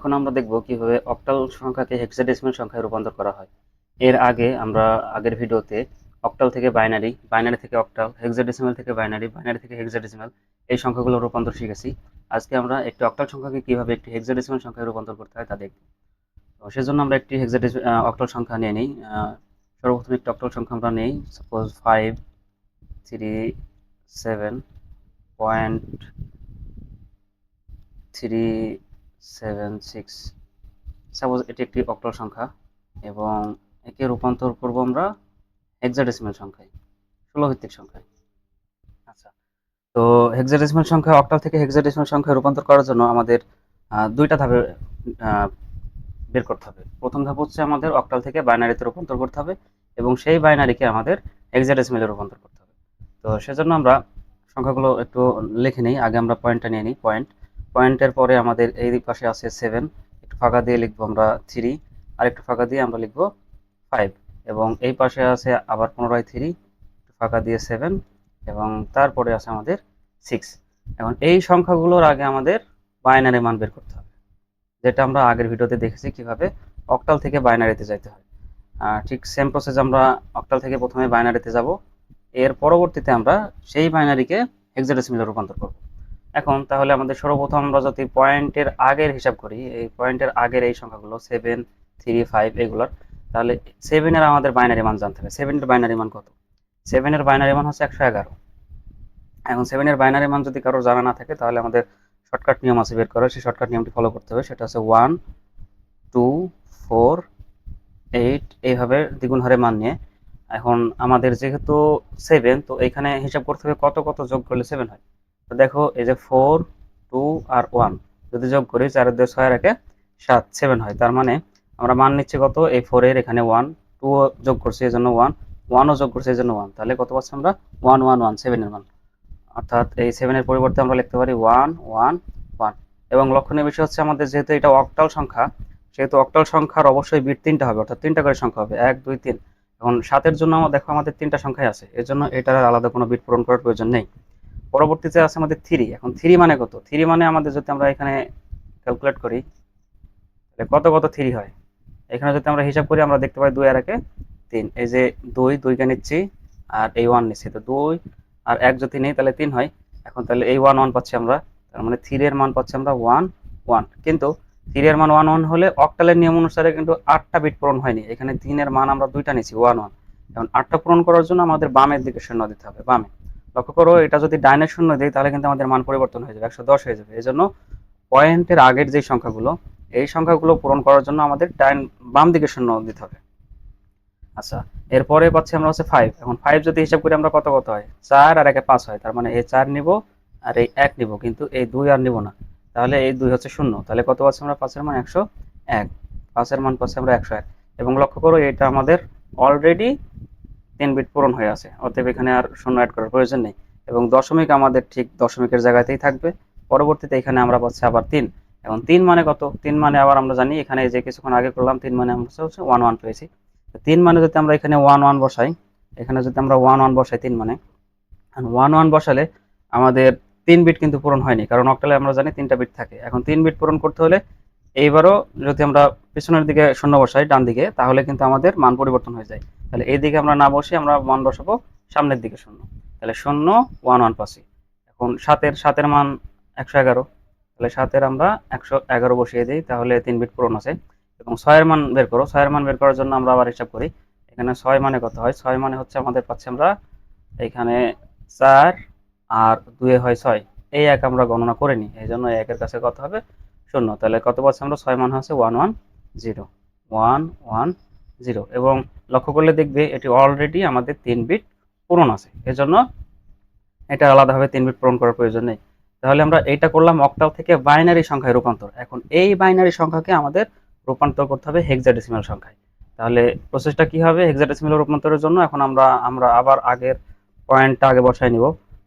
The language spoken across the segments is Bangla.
এখন আমরা দেখব কীভাবে অক্টাল সংখ্যাকে হেক্সাডেসিমাল সংখ্যায় রূপান্তর করা হয়। এর আগে আমরা আগের ভিডিওতে অক্টাল থেকে বাইনারি বাইনারি থেকে অক্টাল হেক্সাডেসিমাল থেকে বাইনারি বাইনারি থেকে হেক্সাডেসিমাল এই সংখ্যাগুলো রূপান্তর শিখেছি। আজকে আমরা একটি অক্টাল সংখ্যাকে কীভাবে একটি হেক্সাডেসিমাল সংখ্যায় রূপান্তর করতে হয় তা দেখব। তো সেজন্য আমরা একটি হেক্সাডেসি অক্টাল সংখ্যা নিয়ে নিই। সর্বপ্রথম একটি অক্টাল সংখ্যা আমরা নেই। Suppose five three seven point three seven, six, suppose এটি একটি অক্টাল সংখ্যা এবং একে রূপান্তর করব আমরা হেক্সাডেসিমাল সংখ্যায়, ষোলো ভিত্তিক সংখ্যায়। আচ্ছা তো হেক্সাডেসিমাল সংখ্যা, অক্টাল থেকে হেক্সাডেসিমাল সংখ্যায় রূপান্তর করার জন্য আমাদের দুইটা ধাপে বের করতে হবে। প্রথম ধাপ হচ্ছে আমাদের অক্টাল থেকে বাইনারিতে রূপান্তর করতে হবে এবং সেই বাইনারিকে আমাদের হেক্সাডেসিমালে রূপান্তর করতে হবে। তো সেজন্য আমরা সংখ্যাগুলো একটু লিখে নিই, আগে আমরা পয়েন্টটা নিয়ে নিই পয়েন্ট পয়েন্টের পরে আমাদের এই পাশে আছে সেভেন একটু ফাঁকা দিয়ে লিখব আমরা থ্রি আর একটু ফাঁকা দিয়ে আমরা লিখব ফাইভ এবং এই পাশে আছে আবার পুনরায় থ্রি একটু ফাঁকা দিয়ে সেভেন এবং তারপরে আছে আমাদের সিক্স এখন এই সংখ্যাগুলোর আগে আমাদের বাইনারি মান বের করতে হবে, যেটা আমরা আগের ভিডিওতে দেখেছি কীভাবে অক্টাল থেকে বাইনারিতে যাইতে হয়। ঠিক সেম প্রসেস আমরা অক্টাল থেকে প্রথমে বাইনারিতে যাব। এর পরবর্তীতে আমরা সেই বাইনারিকে হেক্সাডেসিমালে রূপান্তর করব। এখন তাহলে আমাদের সর্বপ্রথম আমরা যদি পয়েন্টের আগের হিসাব করি, এই পয়েন্টের আগের এই সংখ্যাগুলো সেভেন থ্রি ফাইভ এগুলোর, তাহলে সেভেনের আমাদের বাইনারি মান জানতে হবে। সেভেনের বাইনারি মান কত? সেভেনের বাইনারি মান হচ্ছে একশো এগারো। এখন সেভেনের বাইনারি মান যদি কারোর জানা না থাকে, তাহলে আমাদের শর্টকাট নিয়ম আছে বের করার। সেই শর্টকাট নিয়মটি ফলো করতে হবে। সেটা হচ্ছে ওয়ান টু ফোর এইট এইভাবে দ্বিগুণ হারে মান নিয়ে। এখন আমাদের যেহেতু সেভেন তো এখানে হিসাব করতে হবে কত কত যোগ করলে সেভেন হয়। তো দেখো, এই যে ফোর টু আর ওয়ান যদি যোগ করি চারের দুই ছয় একে সাত সেভেন হয়। তার মানে আমরা মান নিচ্ছি কত? এই ফোরের এখানে ওয়ান টু যোগ করছি, এই জন্য ওয়ান ওয়ানও যোগ করছি, এই জন্য ওয়ান তাহলে কত পাচ্ছি আমরা? ওয়ান ওয়ান ওয়ান সেভেনের মান। অর্থাৎ এই সেভেনের পরিবর্তে আমরা লিখতে পারি ওয়ান ওয়ান ওয়ান এবং লক্ষণীয় বিষয় হচ্ছে আমাদের যেহেতু এটা অক্টাল সংখ্যা, সেহেতু অক্টাল সংখ্যার অবশ্যই বিট তিনটা হবে, অর্থাৎ তিনটা করে সংখ্যা হবে, এক, দুই, তিন। এখন সাতের জন্য দেখো আমাদের তিনটা সংখ্যাই আছে, এর জন্য এটার আলাদা কোনো বিট পূরণ করার প্রয়োজন নেই। পরবর্তীতে আছে আমাদের থ্রি। এখন থ্রি মানে কত? থ্রি মানে আমাদের যদি আমরা এখানে ক্যালকুলেট করি, তাহলে কত কত থ্রি হয়? এখানে যদি আমরা হিসাব করি, আমরা দেখতে পাই দুই আর একে তিন। এই যে দুই দুইকে নিচ্ছি, আর এই ওয়ান নিচ্ছি। তো দুই আর এক যদি নেই, তাহলে তিন হয়। এখন তাহলে এই ওয়ান ওয়ান পাচ্ছি আমরা। তার মানে থ্রি এর মান পাচ্ছি আমরা ওয়ান ওয়ান। কিন্তু থ্রি এর মান ওয়ান ওয়ান হলে অক্টালের নিয়ম অনুসারে কিন্তু আটটা বিট পূরণ হয়নি। এখানে তিনের মান আমরা দুইটা নিচ্ছি, ওয়ান ওয়ান। এখন আটটা পূরণ করার জন্য আমাদের বামের দিকে শূন্য দিতে হবে, বামে। লক্ষ্য করো, এটা যদি ডাইনে শূন্য দিই, তাহলে কিন্তু আমাদের মান পরিবর্তন হয়ে যাবে, একশো দশ হয়ে যাবে। এই জন্য পয়েন্টের আগের যে সংখ্যাগুলো, এই সংখ্যাগুলো পূরণ করার জন্য আমাদের ডাইন বাম দিকে শূন্য দিতে হবে। আচ্ছা এরপরে পাচ্ছি আমরা হচ্ছে ফাইভ এখন ফাইভ যদি হিসাব করি, আমরা কত কত হয়? চার আর একে পাঁচ হয়, তার মানে এই চার নিব আর এই এক নিব, কিন্তু এই দুই আর নিব না। তাহলে এই দুই হচ্ছে শূন্য। তাহলে কত পাচ্ছি আমরা? পাঁচের মান একশো এক। পাঁচের মান পাচ্ছি আমরা একশো এক। এবং লক্ষ্য করো, এটা আমাদের অলরেডি তিন বিট পূরণ হয়ে আছে। অতএব এখানে আর শূন্য অ্যাড করার প্রয়োজন নেই। এবং দশমিক আমাদের ঠিক দশমিকের জায়গাতেই থাকবে। পরবর্তীতে এখানে আমরা পাচ্ছি আবার তিন। এবং তিন মানে কত? তিন মানে আবার আমরা জানি এখানে যে কিছুক্ষণ আগে করলাম, তিন মানে আমরা হচ্ছে ওয়ান ওয়ান পেয়েছি। তিন মানে যদি আমরা এখানে ওয়ান ওয়ান বসাই, এখানে যদি আমরা ওয়ান ওয়ান বসাই তিন মানে ওয়ান ওয়ান বসালে আমাদের তিন বিট কিন্তু পূরণ হয়নি। কারণ অক্টালে আমরা জানি তিনটা বিট থাকে। এখন তিন বিট পূরণ করতে হলে এইবারও যদি আমরা পিছনের দিকে শূন্য বসাই ডান দিকে তাহলে কিন্তু আমাদের মান পরিবর্তন হয়ে যায়। তাহলে এই দিকে আমরা না বসে আমরা মান বসাবো, সামনের দিকে শূন্য। তাহলে শূন্য ওয়ান ওয়ান পাচ্ছি এখন সাতের সাতের মান একশো এগারো। তাহলে সাতের আমরা একশো এগারো বসিয়ে দিই, তাহলে তিন বিট পূরণ আছে। এবং ছয়ের মান বের করো, ছয়ের মান বের করার জন্য আমরা আবার হিসাব করি। এখানে ছয় মানে কত হয়? ছয় মানে হচ্ছে আমাদের পাচ্ছি আমরা এখানে চার আর দুয়ে হয় ছয়। এই এক আমরা গণনা করে নিই, এই জন্য একের কাছে কত হবে? শূন্য। তাহলে কত পাচ্ছি আমরা? ছয় মান হচ্ছে one one zero one one zero. এবং লক্ষ্য করলে দেখবে এটি অলরেডি আমাদের তিন বিট পূরণ আছে। এজন্য এটা আলাদাভাবে তিন বিট পূরণ করার প্রয়োজন নেই। তাহলে আমরা এইটা করলাম অক্টাল থেকে বাইনারি সংখ্যায় রূপান্তর। এখন এই বাইনারি সংখ্যাকে আমাদের রূপান্তর করতে হবে হেক্সাডেসিমাল সংখ্যায়। তাহলে প্রসেসটা কি হবে হেক্সাডেসিমাল রূপান্তরের জন্য? এখন আমরা আমরা আবার আগের পয়েন্টটা আগে বসায় নিব।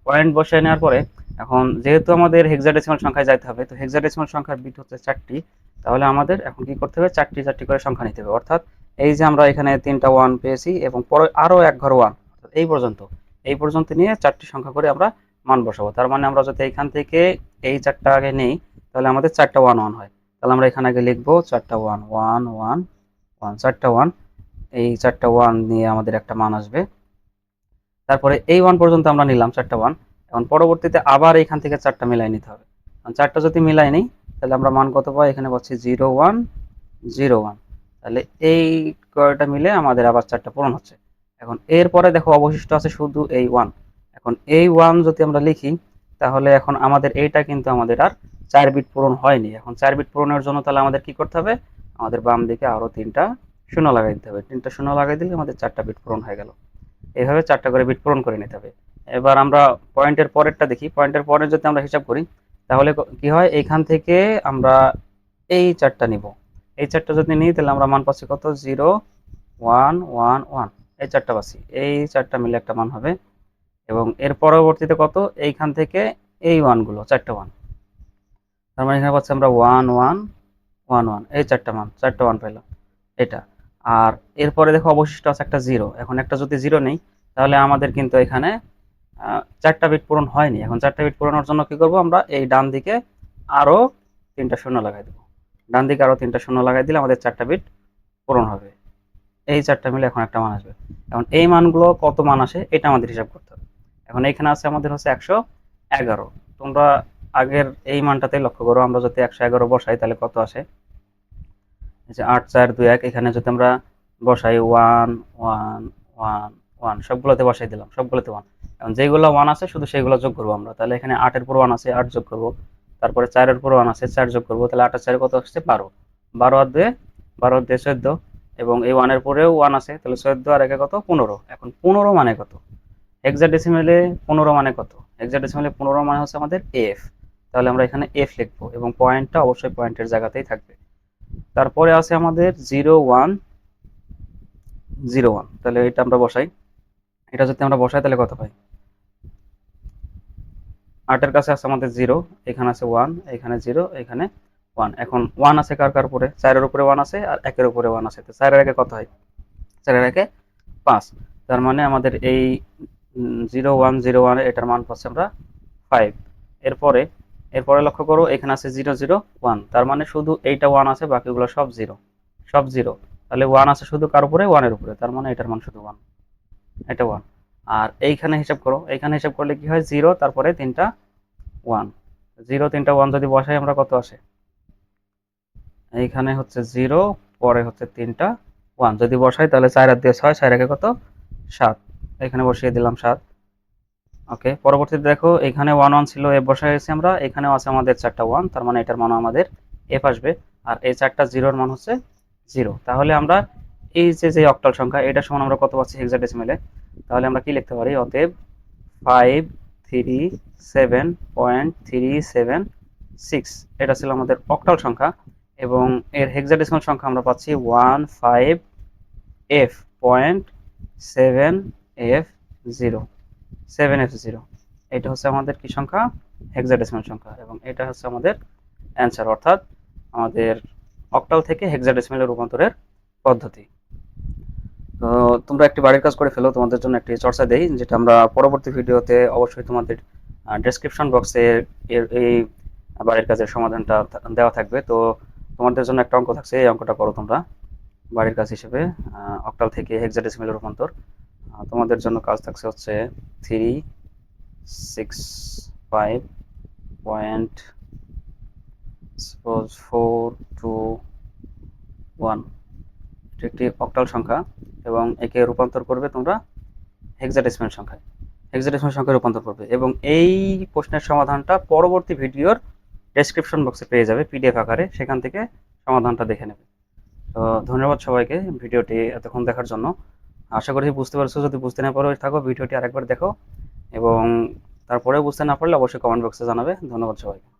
পয়েন্ট বসায় নেওয়ার পরে এখন যেহেতু আমাদের হেক্সাডেসিমাল সংখ্যায় যাইতে হবে, তো হেক্সাডেসিমাল সংখ্যার বিট হচ্ছে চারটি। তাহলে আমাদের এখন কি করতে হবে? চারটি চারটি করে সংখ্যা নিতে হবে। অর্থাৎ এই যে আমরা এখানে তিনটা ওয়ান পেয়েছি এবং পরে আরও এক ঘর ওয়ান এই পর্যন্ত। এই পর্যন্ত নিয়ে চারটি সংখ্যা করে আমরা মান বসাবো। তার মানে আমরা যদি এইখান থেকে এই চারটা আগে নেই, তাহলে আমাদের চারটা ওয়ান ওয়ান হয়। তাহলে আমরা এখানে আগে লিখব চারটা ওয়ান ওয়ান ওয়ান ওয়ান চারটা ওয়ান এই চারটা ওয়ান নিয়ে আমাদের একটা মান আসবে। তারপরে এই ওয়ান পর্যন্ত আমরা নিলাম চারটা ওয়ান এখন পরবর্তীতে আবার এখান থেকে চারটা মিলাই নিতে হবে। কারণ চারটা যদি মিলাই নিই, তাহলে আমরা মান কত পাই এখানে পাচ্ছি জিরো ওয়ান জিরো ওয়ান তাহলে এই কয়টা মিলে আমাদের আবার চারটা পূরণ হচ্ছে। এখন এরপরে দেখো অবশিষ্ট আছে শুধু এই ওয়ান এখন এই ওয়ান যদি আমরা লিখি, তাহলে এখন আমাদের এইটা কিন্তু আমাদের আর চার বিট পূরণ হয়নি। এখন চার বিট পূরণের জন্য তাহলে আমাদের কি করতে হবে? আমাদের বাম দিকে আরও তিনটা শূন্য লাগাই দিতে হবে। তিনটা শূন্য লাগাই দিলে আমাদের চারটা বিট পূরণ হয়ে গেল। এইভাবে চারটা করে বিট পূরণ করে নিতে হবে। এবার আমরা পয়েন্টের পরেরটা দেখি। পয়েন্টের পরে যদি আমরা হিসাব করি, তাহলে কি হয়? এইখান থেকে আমরা এই চারটা নিব। এই চারটা যদি নিই, তাহলে আমরা মান পাচ্ছি কত? Zero, one one one. এই চারটা পাচ্ছি। এই চারটা মিলে একটা মান হবে। এবং এর পরবর্তীতে কত? এইখান থেকে এই ওয়ানগুলো, চারটা ওয়ান। তার মানে এখানে পাচ্ছি আমরা ওয়ান ওয়ান ওয়ান ওয়ান। এই চারটা মান, চারটা ওয়ান পেলাম এটা। আর এরপরে দেখো অবশিষ্ট আছে একটা জিরো। এখন একটা যদি জিরো নেই, তাহলে আমাদের কিন্তু এখানে চারটা বিট পূরণ হয়নি। এখন চারটা বিট পূরণের জন্য কি করব আমরা? এই ডান দিকে আরও তিনটা শূন্য লাগাই দেবো। ডান দিকে আরও তিনটা শূন্য লাগাই দিলে আমাদের চারটা বিট পূরণ হবে। এই চারটা মিলে এখন একটা মান আসবে। এখন এই মানগুলো কত মান আসে এটা আমাদের হিসাব করতে হবে। এখন এখানে আছে আমাদের হচ্ছে একশো এগারো। তোমরা আগের এই মানটাতে লক্ষ্য করো, আমরা যদি একশো এগারো বসাই তাহলে কত আসে? যে আট, চার, দুই, এক, এখানে যদি আমরা বসাই ওয়ান ওয়ান ওয়ান ওয়ান, সবগুলোতে বসাই দিলাম, সবগুলোতে ওয়ান। এখন যেগুলো ওয়ান আছে শুধু সেগুলো যোগ করব আমরা। তাহলে এখানে আটের পর ওয়ান আছে, আট যোগ করব। তারপরে চারের পর ওয়ান আছে, চার যোগ করব, তাহলে আটের চারে কত আসছে? বারো। বারো আর দুয়ে, বারো দুয়ে চোদ্দ। এবং এই ওয়ানের পরেও ওয়ান আছে, তাহলে চোদ্দ আর একে কত? পনেরো। এখন পনেরো মানে কত? হেক্সাডেসিমেলে পনেরো মানে কত? হেক্সাডেসিমেলে পনেরো মানে হচ্ছে আমাদের এফ তাহলে আমরা এখানে এফ লিখব এবং পয়েন্টটা অবশ্যই পয়েন্টের জায়গাতেই থাকবে। তারপরে আছে আমাদের জিরো ওয়ান জিরো ওয়ান। তাহলে এটা আমরা বসাই। এটা যদি আমরা বসাই, তাহলে কত পাই? আটের কাছে আছে আমাদের জিরো এখানে আছে ওয়ান এখানে জিরো এখানে ওয়ান এখন ওয়ান আছে কার কার উপরে? চারের উপরে ওয়ান আছে আর একের উপরে ওয়ান আছে। তো চারের আগে কত হয়? চারের আগে পাঁচ। তার মানে আমাদের এই জিরো ওয়ান জিরো ওয়ান এটার মান পাচ্ছি আমরা ফাইভ এরপরে এরপরে লক্ষ্য করো, এখানে আছে জিরো জিরো ওয়ান তার মানে শুধু এইটা ওয়ান আছে, বাকিগুলো সব জিরো সব জিরো তাহলে ওয়ান আছে শুধু কার উপরে? ওয়ানের উপরে। তার মানে এটার মান শুধু ওয়ান এটা ওয়ান আর এইখানে হিসাব করো, এইখানে হিসাব করলে কি হয়? জিরো তারপরে তিনটা ওয়ান জিরো তিনটা ওয়ান যদি বসাই, আমরা কত আসে? এইখানে হচ্ছে জিরো পরে হচ্ছে তিনটা ওয়ান যদি বসাই, তাহলে চার আর দিয়ে ছয় রেখে কত? সাত। এখানে বসিয়ে দিলাম সাত। ওকে, পরবর্তীতে দেখো, এখানে ওয়ান ওয়ান ছিল এফ বসাইছি আমরা। এখানেও আছে আমাদের চারটা ওয়ান তার মানে এটার মান আমাদের এফ আসবে। আর এই চারটা জিরোর মান হচ্ছে জিরো তাহলে আমরা এই যে যে অক্টাল সংখ্যা এটার সমান আমরা কত পাচ্ছি হেক্সাডেসিমেলে তাহলে আমরা কি লিখতে পারি? অতএব five three seven point three seven six এটা ছিল আমাদের অক্টাল সংখ্যা এবং এর হেক্সাডেসিমাল সংখ্যা আমরা পাচ্ছি one five F point seven F zero seven F zero এটা হচ্ছে আমাদের কি সংখ্যা? হেক্সাডেসিমাল সংখ্যা এবং এটা হচ্ছে আমাদের অ্যান্সার অর্থাৎ আমাদের অক্টাল থেকে হেক্সাডেসিমালে রূপান্তরের পদ্ধতি। তো তোমরা একটি বাড়ির কাজ করে ফেলো, তোমাদের জন্য একটি চর্চা দেই, যেটা আমরা পরবর্তী ভিডিওতে অবশ্যই তোমাদের ডেসক্রিপশন বক্সে এর, এই বাড়ির কাজের সমাধানটা দেওয়া থাকবে। তো তোমাদের জন্য একটা অঙ্ক থাকছে, এই অঙ্কটা করো তোমরা। বাড়ির কাজ হিসেবে অক্টাল থেকে হেক্সাডেসিমেলের রূপান্তর। তোমাদের জন্য কাজ থাকছে হচ্ছে three six five point suppose four two one একটি অক্টাল সংখ্যা এবং একে রূপান্তর করবে তোমরা হেক্সাডেসিমাল সংখ্যায়। হেক্সাডেসিমাল সংখ্যায় রূপান্তর করবে এবং এই প্রশ্নের সমাধানটা পরবর্তী ভিডিওর ডেসক্রিপশন বক্সে পেয়ে যাবে পিডিএফ আকারে। সেখান থেকে সমাধানটা দেখে নেবে। তো ধন্যবাদ সবাইকে ভিডিওটি এতক্ষণ দেখার জন্য। আশা করি বুঝতে পারছ, যদি বুঝতে না পারো, থাকো, ভিডিওটি আরেকবার দেখো এবং তারপরে বুঝতে না পারলে অবশ্যই কমেন্ট বক্সে জানাবে। ধন্যবাদ সবাইকে।